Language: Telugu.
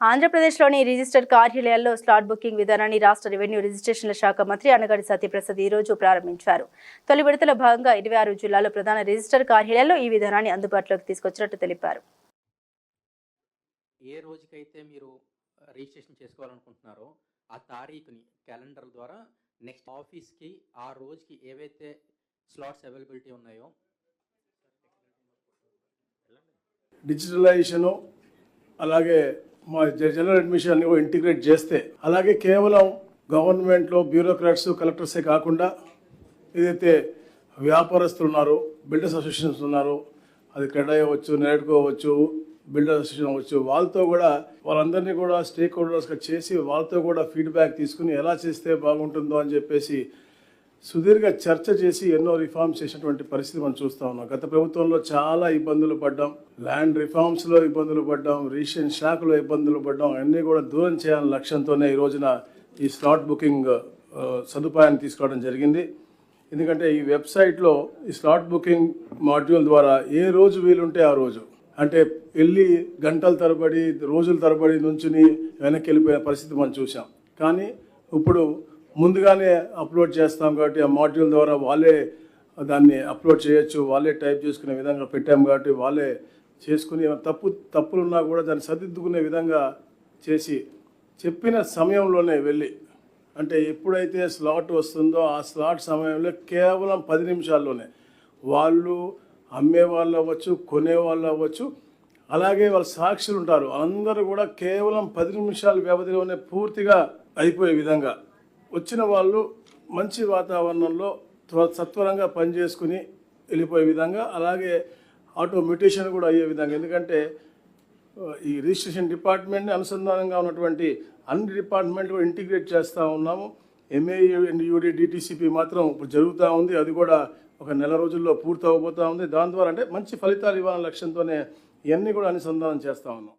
ఆంధ్రప్రదేశ్లోని రిజిస్టర్డ్ కార్యాలయాల్లో స్లాట్ బుకింగ్ విధానాన్ని రాష్ట్ర రెవెన్యూ రిజిస్ట్రేషన్ల శాఖ మంత్రి అనగాడి సత్యప్రసాద్ ఈ రోజు ప్రారంభించారు. తొలి విడతలో భాగంగా ఇరవై ఆరు జిల్లాలో ప్రధాన రిజిస్టర్ కార్యాలయాల్లో ఈ విధానాన్ని అందుబాటులోకి తీసుకొచ్చినట్టు తెలిపారు. ఏ రోజుకైతే మీరు రిజిస్ట్రేషన్ చేసుకోవాలనుకుంటున్నారో ఆ తారీఖుని క్యాలెండర్ ద్వారా నెక్స్ట్ ఆఫీస్కి ఆ రోజుకి ఏవైతే స్లాట్స్ అవైలబిలిటీ ఉన్నాయో డిజిటలైజేషను అలాగే మా జనరల్ అడ్మిషన్ కూడా ఇంటిగ్రేట్ చేస్తే అలాగే కేవలం గవర్నమెంట్లో బ్యూరోక్రాట్స్ కలెక్టర్సే కాకుండా ఏదైతే వ్యాపారస్తులు ఉన్నారో బిల్డర్స్ అసోసియేషన్స్ ఉన్నారో అది క్రెడ్ అవ్వచ్చు నెరడ్కో అవ్వచ్చు బిల్డర్ అసోసియేషన్ అవ్వచ్చు వాళ్ళతో కూడా వాళ్ళందరినీ కూడా స్టేక్ హోల్డర్స్గా చేసి వాళ్ళతో కూడా ఫీడ్బ్యాక్ తీసుకుని ఎలా చేస్తే బాగుంటుందో అని చెప్పేసి సుదీర్ఘ చర్చ చేసి ఎన్నో రిఫార్మ్స్ చేసినటువంటి పరిస్థితి మనం చూస్తా ఉన్నాం. గత ప్రభుత్వంలో చాలా ఇబ్బందులు పడ్డాం. ల్యాండ్ రిఫార్మ్స్లో ఇబ్బందులు పడ్డాం. రీషన్ షాక్లో ఇబ్బందులు పడ్డాం. అన్నీ కూడా దూరం చేయాలనే లక్ష్యంతోనే ఈ రోజున ఈ స్లాట్ బుకింగ్ uh, సదుపాయాన్ని తీసుకోవడం జరిగింది. ఎందుకంటే ఈ వెబ్సైట్లో ఈ స్లాట్ బుకింగ్ మాడ్యూల్ ద్వారా ఏ రోజు వీలుంటే ఆ రోజు. అంటే వెళ్ళి గంటల తరబడి రోజుల తరబడి నుంచుని వెనక్కి వెళ్ళిపోయిన పరిస్థితి మనం చూసాం కానీ ఇప్పుడు ముందుగానే అప్లోడ్ చేస్తాం కాబట్టి ఆ మాడ్యూల్ ద్వారా వాళ్ళే దాన్ని అప్లోడ్ చేయొచ్చు వాళ్ళే టైప్ చేసుకునే విధంగా పెట్టాం కాబట్టి వాళ్ళే చేసుకుని ఏమైనా తప్పు తప్పులున్నా కూడా దాన్ని సరిదిద్దుకునే విధంగా చేసి చెప్పిన సమయంలోనే వెళ్ళి అంటే ఎప్పుడైతే స్లాట్ వస్తుందో ఆ స్లాట్ సమయంలో కేవలం పది నిమిషాల్లోనే వాళ్ళు అమ్మే వాళ్ళు అవ్వచ్చు కొనే వాళ్ళు అవ్వచ్చు అలాగే వాళ్ళ సాక్షులు ఉంటారు. అందరూ కూడా కేవలం పది నిమిషాల వ్యవధిలోనే పూర్తిగా అయిపోయే విధంగా వచ్చిన వాళ్ళు మంచి వాతావరణంలో త్వ- సత్వరంగా పనిచేసుకుని వెళ్ళిపోయే విధంగా అలాగే ఆటోమేటేషన్ కూడా అయ్యే విధంగా. ఎందుకంటే ఈ రిజిస్ట్రేషన్ డిపార్ట్మెంట్ని అనుసంధానంగా ఉన్నటువంటి అన్ని డిపార్ట్మెంట్ కూడా ఇంటిగ్రేట్ చేస్తూ ఉన్నాము. ఎంఏ అండ్ యూడి డిటీసీపీ మాత్రం ఇప్పుడు జరుగుతూ ఉంది. అది కూడా ఒక నెల రోజుల్లో పూర్తి అవబోతూ ఉంది. దాని ద్వారా అంటే మంచి ఫలితాలు ఇవ్వాలనే లక్ష్యంతోనే ఇవన్నీ కూడా అనుసంధానం చేస్తూ ఉన్నాం.